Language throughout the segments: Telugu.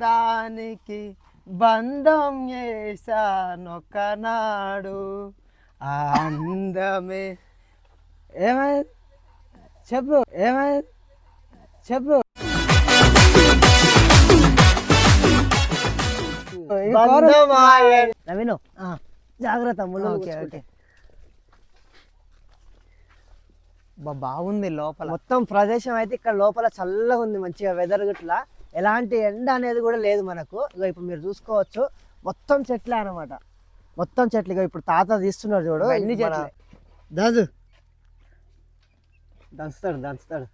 బంధానికి బంధం చేశానొకనాడు ఆ అందమే. ఏమైంది చెప్పు ఏమైంది చెప్పు. నవీను జాగ్రత్త ఓకే, ఓకే. బాగుంది లోపల. మొత్తం ప్రదేశం అయితే ఇక్కడ లోపల చల్లగా ఉంది మంచిగా వెదర్ గిట్లా. ఎలాంటి ఎండ అనేది కూడా లేదు మనకు. ఇగో ఇప్పుడు మీరు చూసుకోవచ్చు. మొత్తం చెట్లే అన్నమాట. మొత్తం చెట్లు. ఇగో ఇప్పుడు తాత తీస్తున్నారు చూడు. మన- చెట్లే. దాదు దంచుతాడు దంచుతాడు.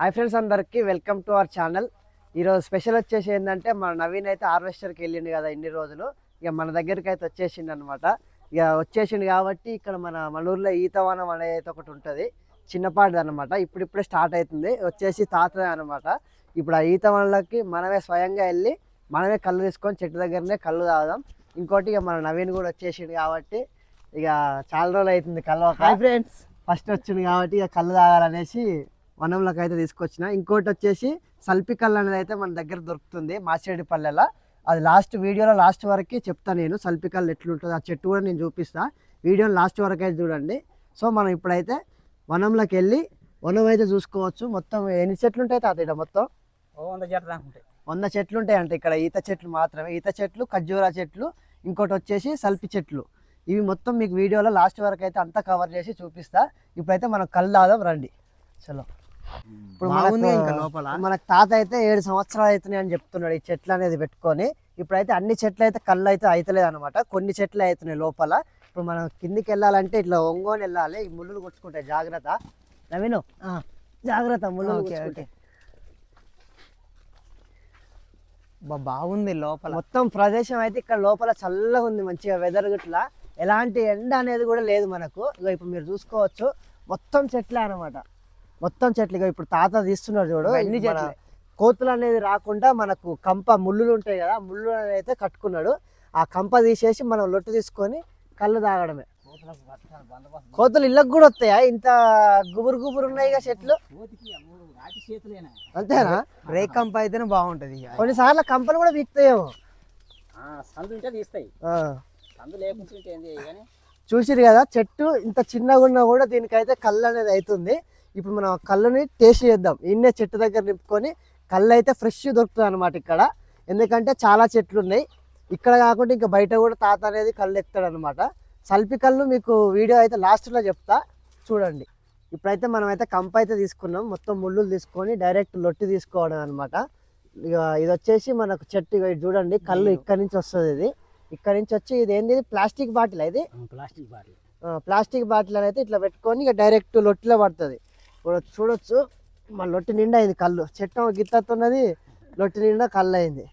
హాయ్ ఫ్రెండ్స్ అందరికీ వెల్కమ్ టు అవర్ ఛానల్. ఈరోజు స్పెషల్ వచ్చేసి ఏంటంటే మన నవీన్ అయితే హార్వెస్టర్కి వెళ్ళిండు కదా ఇన్ని రోజులు. ఇక మన దగ్గరికి అయితే వచ్చేసిండు అనమాట ఇక వచ్చేసిండు కాబట్టి ఇక్కడ మన మన ఊర్లో ఈతవనం అనేది అయితే ఒకటి ఉంటుంది. చిన్నపాటిది అనమాట ఇప్పుడిప్పుడే స్టార్ట్ అవుతుంది. వచ్చేసి తాత అనమాట ఇప్పుడు ఆ ఈతవనంలోకి మనమే స్వయంగా వెళ్ళి మనమే కళ్ళు తీసుకొని చెట్టు దగ్గరనే కళ్ళు తాగుదాం. ఇంకోటి ఇక మన నవీన్ కూడా వచ్చేసిండు కాబట్టి ఇక చాలా రోజులు అవుతుంది కళ్ళు హాయ్ ఫ్రెండ్స్ ఫస్ట్ వచ్చింది కాబట్టి ఇక కళ్ళు తాగాలనేసి వనంలోకి అయితే తీసుకొచ్చిన. ఇంకోటి వచ్చేసి సల్పి కళ్ళు అనేది అయితే మన దగ్గర దొరుకుతుంది మాసేడిపల్లెలో అది లాస్ట్ వీడియోలో లాస్ట్ వరకు చెప్తా నేను. సల్పి కళ్ళు ఎట్లుంటుంది ఆ చెట్టు కూడా నేను చూపిస్తా. వీడియోని లాస్ట్ వరకు అయితే చూడండి. సో మనం ఇప్పుడైతే వనంలోకి వెళ్ళి వనం అయితే చూసుకోవచ్చు. మొత్తం ఎన్ని చెట్లు ఉంటాయి తాత ఇక్కడ మొత్తం? వంద చెట్లు దాకుంటాయి వంద చెట్లు ఉంటాయి అంటే ఇక్కడ. ఈత చెట్లు మాత్రమే. ఈత చెట్లు ఖర్జూరా చెట్లు ఇంకోటి వచ్చేసి సల్పి చెట్లు. ఇవి మొత్తం మీకు వీడియోలో లాస్ట్ వరకు అయితే అంతా కవర్ చేసి చూపిస్తా. ఇప్పుడైతే మనం కళ్ళు తాదాం రండి. చలో. ఇప్పుడు ఇంకా లోపల. మనకు తాత అయితే ఏడు సంవత్సరాలు అవుతున్నాయి అని చెప్తున్నాడు ఈ చెట్లు అనేది పెట్టుకొని. ఇప్పుడైతే అన్ని చెట్లు అయితే కళ్ళు అయితే అవుతలేదు అనమాట కొన్ని చెట్లు అవుతున్నాయి లోపల. ఇప్పుడు మనం కిందికి వెళ్ళాలంటే ఇట్లా ఒంగోని వెళ్ళాలి. ఈ ముళ్ళు కొట్టుకుంటాయి. జాగ్రత్త. నవీను. ఆ, జాగ్రత్త ముళ్ళు ఓకే, ఓకే. బా బాగుంది లోపల. మొత్తం ప్రదేశం అయితే ఇక్కడ లోపల చల్లగా ఉంది మంచిగా వెదర్ గిట్లా. ఎలాంటి ఎండ అనేది కూడా లేదు మనకు. ఇగో ఇప్పుడు మీరు చూసుకోవచ్చు. మొత్తం చెట్లే అన్నమాట. మొత్తం చెట్లు. ఇగో ఇప్పుడు తాత తీస్తున్నారు చూడు. మన చెట్లే. కోతులు అనేది రాకుండా మనకు కంప ముళ్ళులు ఉంటాయి కదా ముళ్ళు అయితే కట్టుకున్నాడు. ఆ కంప తీసేసి మనం లొట్టు తీసుకొని కళ్ళు తాగడమే. కోతులు ఇళ్ళకి కూడా వస్తాయా? ఇంత గుబురు గుబురు ఉన్నాయి కదా చెట్లు. అంతేనా? రేకంప అయితేనే బాగుంటది. కొన్నిసార్లు కంపలు కూడా వీక్తాయేమో సందు ఉంటే తీస్తాయి. ఆ. సందు లేకుంటే ఏంది కానీ? చూసిరు కదా చెట్టు ఇంత చిన్నగా ఉన్నా కూడా దీనికైతే కళ్ళు అనేది అవుతుంది ఇప్పుడు మనం కళ్ళుని టేస్ట్ చేద్దాం. ఇన్నే చెట్టు దగ్గర నింపుకొని కళ్ళు అయితే ఫ్రెష్ దొరుకుతుంది అనమాట ఇక్కడ. ఎందుకంటే చాలా చెట్లు ఉన్నాయి. ఇక్కడ కాకుండా ఇంకా బయట కూడా తాత అనేది కళ్ళు ఎత్తాడు అనమాట సల్పి కళ్ళు మీకు వీడియో అయితే లాస్ట్లో చెప్తా. చూడండి. ఇప్పుడైతే మనం అయితే కంప అయితే తీసుకున్నాం. మొత్తం ముళ్ళు తీసుకొని డైరెక్ట్ లొట్టి తీసుకోవడం అనమాట ఇక ఇది వచ్చేసి మనకు చెట్టు ఇది చూడండి కళ్ళు ఇక్కడ నుంచి వస్తుంది ఇది. ఇక్కడ నుంచి వచ్చి ఇది? ఏంది ప్లాస్టిక్ బాటిల్ ఇది? Plastic bottle. ప్లాస్టిక్ బాటిల్ అయితే ఇట్లా పెట్టుకొని ఇక డైరెక్ట్ లొట్టిలో పడుతుంది. ఇప్పుడు చూడొచ్చు మా లొట్టి నిండా అయింది కళ్ళు. చెట్టు గిత్తతున్నది లొట్టి నిండా కళ్ళు అయింది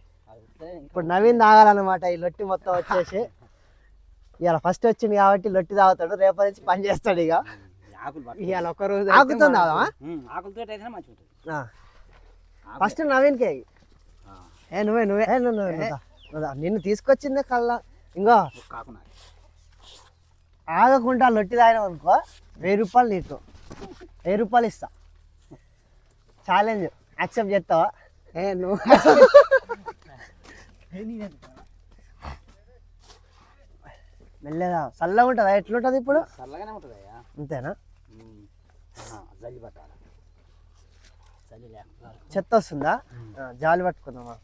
ఇప్పుడు నవీన్ తాగాలన్నమాట ఈ లొట్టి మొత్తం వచ్చేసి. ఇవాళ ఫస్ట్ వచ్చింది కాబట్టి లొట్టి తాగుతాడు రేపటి నుంచి పని చేస్తాడు ఇక. ఇవాళ ఒక రోజు ఆకులతో అయితే మంచిగా ఉంటుంది. ఫస్ట్ నవీన్కే ఏ నువ్వే నువ్వే. నువ్వు. నిన్ను తీసుకొచ్చిందే కళ్ళ. ఇంకో. నాది. ఆగకుండా లొట్టి తాగినావు అనుకో వెయ్యి రూపాయలు నీకు. వెయ్యి రూపాయలు ఇస్తా. ఛాలెంజ్. యాక్సెప్ట్ చేస్తావా? ఏ నువ్వు. మెల్లగా. చల్లగా ఉంటుందా ఎట్లుంటుంది ఇప్పుడు? చల్లగానే ఉంటుంది అంతేనా? జల్లి పట్టాలి. చలి లేకుండా చెత్త వస్తుందా? జాలి పట్టుకుందామా?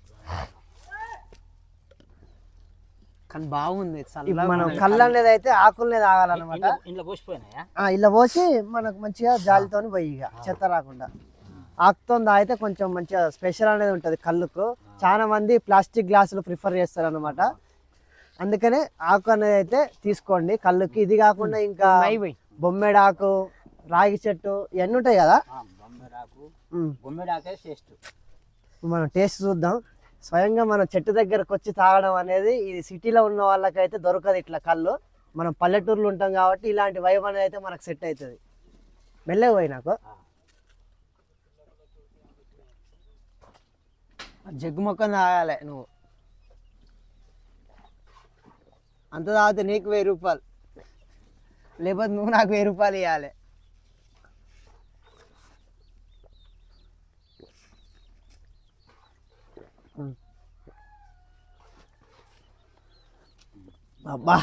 కానీ బాగుంది ఇప్పుడు మనం. కళ్ళు అనేది అయితే ఆకులనే తాగాలన్నమాట ఇంట్లో- ఇంట్లో పోసిపోయినాయా? ఆ, ఇలా పోసి మనకు మంచిగా జాలితో పోయి ఇక చెత్త రాకుండా. ఆకుతో తాగితే కొంచెం మంచిగా స్పెషల్ అనేది ఉంటుంది కళ్ళుకు. చాలా మంది ప్లాస్టిక్ గ్లాసులు ప్రిఫర్ చేస్తారు అనమాట అందుకనే ఆకు అనేది అయితే తీసుకోండి. కళ్ళుకి ఇది కాకుండా ఇంకా. బొమ్మెడాకు రాగి చెట్టు ఇవన్నీ ఉంటాయి కదా? బొమ్మిడాకు. బొమ్మిడాకే టేస్ట్ మనం టేస్ట్ చూద్దాం. స్వయంగా మనం చెట్టు దగ్గరకు వచ్చి తాగడం అనేది ఇది సిటీలో ఉన్న వాళ్ళకైతే దొరకదు ఇట్లా కళ్ళు. మనం పల్లెటూర్లు ఉంటాం కాబట్టి ఇలాంటి వైబ్ అనేది అయితే మనకు సెట్ అవుతుంది. మెల్లగా పోయి నాకు. జగ్గు మొక్కను తాగాలి నువ్వు. అంత తాగితే నీకు వెయ్యి రూపాయలు. లేకపోతే నువ్వు నాకు వెయ్యి రూపాయలు ఇవ్వాలి అబ్బా.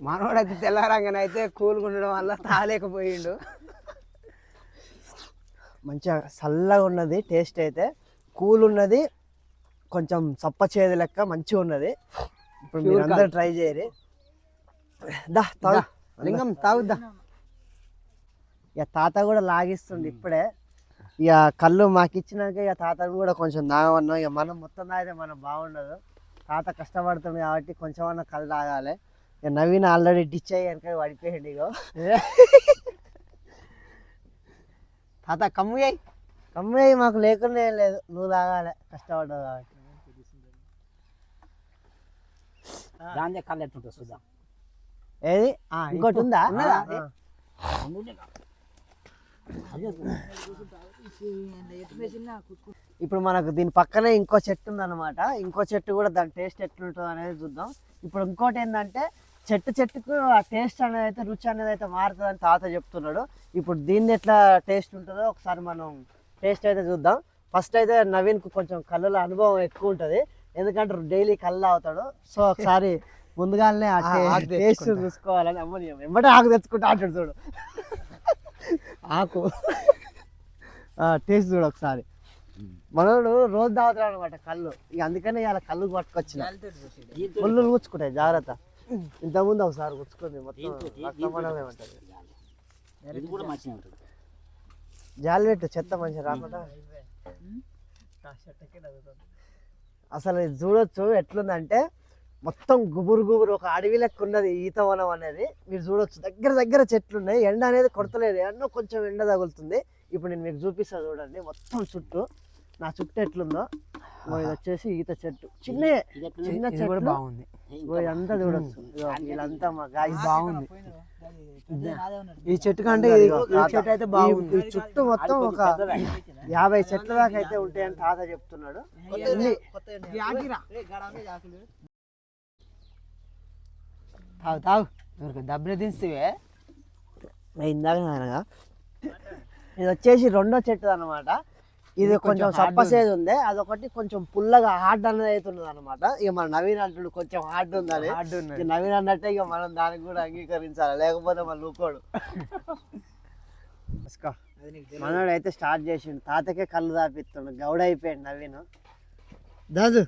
మనోడైతే తెల్లారంగానైతే కూల్గా ఉండడం వల్ల తాలేకపోయిండు మంచిగా చల్లగా ఉన్నది టేస్ట్ అయితే. కూల్ ఉన్నది కొంచెం సప్ప చేదు లెక్క మంచిగా ఉన్నది. ఇప్పుడు మీరు అందరూ ట్రై చేయరు. దా తాగు. లింగం తాగుద్దా? ఇక తాత కూడా లాగిస్తుండు ఇప్పుడే. ఇక కళ్ళు మాకు ఇచ్చినాక ఇక తాత కూడా కొంచెం తాగమన్నాం. ఇక మనం మొత్తం తాగితే మనం బాగుండదు. తాత కష్టపడుతుంది కాబట్టి కొంచెం అన్న కళ్ళు తాగాలి. ఇక నవీన్ ఆల్రెడీ డిచ్ అయ్యి వెనక పడిపోయాడు ఇగో. తాత కమ్ము అయ్యి కమ్మయ్య మాకు లేకుండా ఏం లేదు. నువ్వు తాగాలి కష్టపడ్డావు కాబట్టి. దాని కళ్ళు ఎట్టుంటుంది చూద్దాం. ఏది? ఇంకోటి ఉందా? ఇప్పుడు మనకు దీని పక్కనే ఇంకో చెట్టు ఉందన్నమాట. ఇంకో చెట్టు కూడా దాని టేస్ట్ ఎట్లుంటుందో అనేది చూద్దాం. ఇప్పుడు ఇంకోటి ఏంటంటే చెట్టు చెట్టుకు ఆ టేస్ట్ అనేది అయితే రుచి అనేది అయితే మారుతుందని తాత చెప్తున్నాడు. ఇప్పుడు దీన్ని ఎట్లా టేస్ట్ ఉంటుందో ఒకసారి మనం టేస్ట్ అయితే చూద్దాం. ఫస్ట్ అయితే నవీన్కు కొంచెం కళ్ళలో అనుభవం ఎక్కువ ఉంటుంది. ఎందుకంటే డైలీ కళ్ళు తాగుతాడు సో ఒకసారి ముందుగానే టేస్ట్. చూసుకోవాలని అమ్మని వెంబడే ఆకు తెచ్చుకుంటా అంటాడు చూడు. ఆకు. టేస్ట్ చూడు ఒకసారి. మనోడు రోజు తాగుతాడు అనమాట కళ్ళు. ఇక అందుకనే ఇలా కళ్ళు పట్టుకొచ్చిన. ముళ్ళు కూర్చుకుంటాయి జాగ్రత్త. ఇంతకుముందు ఒకసారి కూర్చుకుంది మొత్తం జాలి పెట్టు చెత్త మంచిగా రాకుండా. అసలు చూడొచ్చు ఎట్లుందంటే మొత్తం గుబురు గుబురు ఒక అడవి లెక్క ఉన్నది ఈతవనం అనేది. మీరు చూడొచ్చు. దగ్గర దగ్గర చెట్లు ఉన్నాయి ఎండ అనేది కొడతలేదు. ఎండ కొంచెం ఎండ తగులుతుంది. ఇప్పుడు నేను మీకు చూపిస్తా చూడండి. మొత్తం చుట్టూ నా చుట్టూ ఎట్లుందో. ఇది వచ్చేసి ఈత చెట్టు. చిన్న చిన్న చెట్లు. బాగుంది. ఇదంతా చూడొచ్చు. వీళ్ళంతా మా గాయస్ బాగుంది. ఈ చెట్టు కంటే ఈ చెట్టు అయితే బాగుంది. ఈ చుట్టూ మొత్తం ఒక యాభై చెట్ల దాకా అయితే ఉంటాయని తాత చెప్తున్నాడు. తాగు తాగు ఎవరికి దబ్బిన దించివే ఇందాక అనగా ఇది వచ్చేసి రెండో చెట్టు అన్నమాట. ఇది కొంచెం కొంచెం సప్ప hard సేజ్ ఉంది. అదొకటి కొంచెం పుల్లగా హార్డ్ అనేది అవుతున్నది అనమాట ఇక మన నవీన్ అంటుడు కొంచెం హార్డ్ ఉందని. హార్డ్ ఇక నవీన్ అన్నట్టే ఇక మనం దానికి కూడా అంగీకరించాలి. లేకపోతే మన లూకోడు మనోడు అయితే స్టార్ట్ చేసిండు. తాతకే కళ్ళు దాపిస్తుండు. గౌడ అయిపోయాడు నవీన్. దాజు.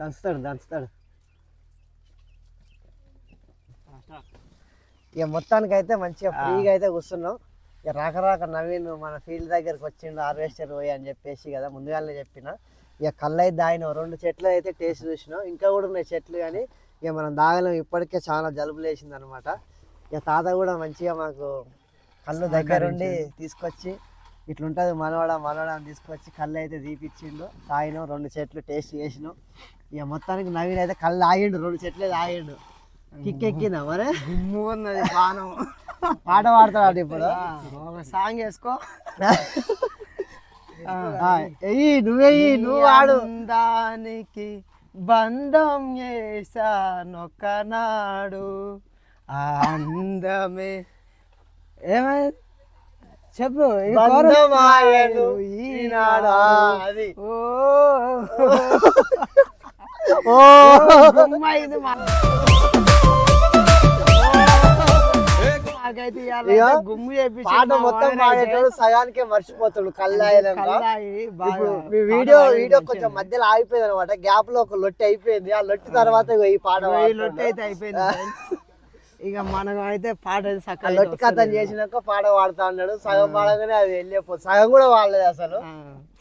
దంచుతాడు దంచుతాడు. ఇక మొత్తానికి అయితే మంచిగా ఫ్రీగా అయితే కూర్చున్నాం. ఇక రాక రాక నవీన్ మన ఫీల్డ్ దగ్గరకు వచ్చిండు హార్వెస్టర్ పోయి అని చెప్పేసి కదా ముందుగానే చెప్పిన. ఇక కళ్ళు అయితే దాగినాం రెండు చెట్లు అయితే టేస్ట్ చూసినాం. ఇంకా కూడా ఉన్నాయి చెట్లు కానీ ఇక మనం దాగలేం. ఇప్పటికే చాలా జలుబు లేచింది అనమాట ఇక తాత కూడా మంచిగా మాకు కళ్ళు దగ్గరుండి తీసుకొచ్చి ఇట్లుంటుంది మనవాడ మనవాడ అని తీసుకొచ్చి కళ్ళు అయితే తీపిచ్చిండు. తాగినాం. రెండు చెట్లు టేస్ట్ చేసినాం. ఇక మొత్తానికి నవీన్ అయితే కళ్ళు ఆగిండు. రెండు చెట్లే తాగిండు. కిక్ ఎక్కిందా మరి? గుమ్ము ఉన్నది బాణం పాట పాడతాడు ఇప్పుడు? ఒక సాంగ్ వేసుకో. ఎయ్యి నువ్వెయ్యి నువ్వు ఆడు. దానికి బంధం ఆ అందమే. ఏమైంది చెప్పు. బంధమాయను ఈనాడు. అది. ఓ. ఓ. నాకైతే ఇవాళ ఇగో, అయితే గుమ్ము చేపించి పాట మొత్తం పాడేటోడు సగానికే మర్చిపోతాడు కళ్ళు అయినాక కల్లాయి బాగా ఇప్పుడు మీ పాట వీడియో వీడియో కొంచెం. మధ్యలో ఆగిపోయింది అనమాట గ్యాప్లో ఒక లొట్టి అయిపోయింది. ఆ లొట్టి తర్వాత ఈ పాట లొట్టి. అయితే అయిపోయింది. ఇక మనం అయితే పాట లొట్టి కథం చేసినాక పాట పాడుతా అన్నాడు. సగం పాడగానే అది వెళ్ళిపోతుంది. సగం కూడా వాడలేదు అసలు.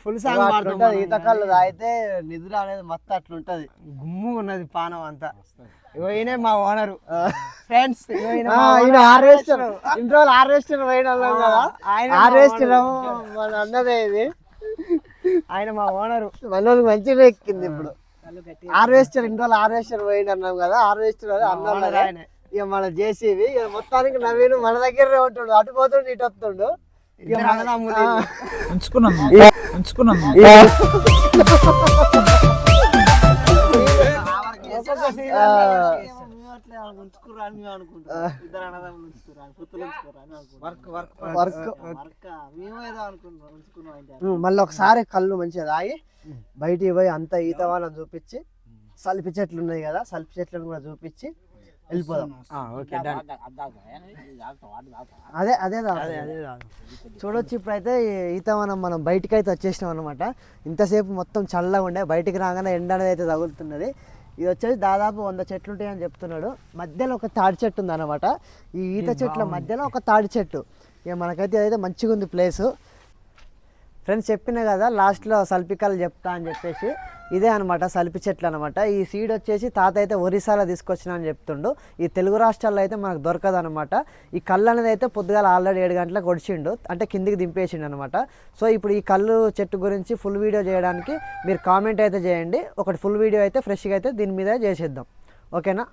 ఫుల్ సాంగ్ పాడుతుంది ఈత కళ్ళు తాగితే నిద్ర అనేది మస్తు అట్లుంటది. గుమ్ము ఉన్నది పానం అంతా. ఇగో ఈయనే మా ఓనరు ఫ్రెండ్స్ ఆ, ఈయన హార్వెస్టర్ రోజులు హార్వెస్టర్ పోయిన కదా. ఆయన హార్వెస్టర్. మన అన్నదే ఇది. ఆయన మా ఓనరు మనోళ్ళు మంచిగా ఎక్కింది ఇప్పుడు. హార్వెస్టర్ ఇన్ని రోజులు హార్వెస్టర్ పోయింది అన్నాం కదా హార్వెస్టర్ ఆయనే. ఇక మన జేసీబీ ఇక మొత్తానికి నవీన్ మన దగ్గరే ఉంటుండు అటు పోతుండు ఇటు వస్తుండు. మళ్ళీ ఒకసారి కళ్ళు మంచిగా తాగి బయటికి పోయి అంత ఈత వాళ్ళని చూపించి సలిపి చెట్లు ఉన్నాయి కదా సలిపి చెట్లను కూడా చూపించి వెళ్ళిపోదాం. ఓకే అదే అదే. చూడొచ్చు ఇప్పుడైతే ఈత మనం మనం బయటికి అయితే వచ్చేసినాం అనమాట ఇంతసేపు మొత్తం చల్లగా ఉండే బయటికి రాగానే ఎండ అనేది అయితే తగులుతున్నది. ఇది వచ్చేసి దాదాపు వంద చెట్లు ఉంటాయని చెప్తున్నాడు. మధ్యలో ఒక తాడి చెట్టు ఉంది అనమాట ఈ ఈత చెట్ల మధ్యలో ఒక తాడి చెట్టు. ఇక మనకైతే ఇదైతే మంచిగా ఉంది ప్లేసు. ఫ్రెండ్స్ చెప్పిన కదా లాస్ట్లో సల్పికలు చెప్తా అని చెప్పేసి ఇదే అనమాట సల్పి చెట్లు అనమాట ఈ సీడ్ వచ్చేసి తాత అయితే ఒరిస్సాలో తీసుకొచ్చిన అని చెప్తుండు. ఈ తెలుగు రాష్ట్రాల్లో అయితే మనకు దొరకదు అనమాట ఈ కళ్ళు అనేది అయితే పొద్దుగాల ఆల్రెడీ ఏడు గంటలకు కొడిచిండు అంటే కిందికి దింపేసిండు అనమాట సో ఇప్పుడు ఈ కళ్ళు చెట్టు గురించి ఫుల్ వీడియో చేయడానికి మీరు కామెంట్ అయితే చేయండి. ఒకటి ఫుల్ వీడియో అయితే ఫ్రెష్గా అయితే దీని మీద చేసేద్దాం. ఓకేనా?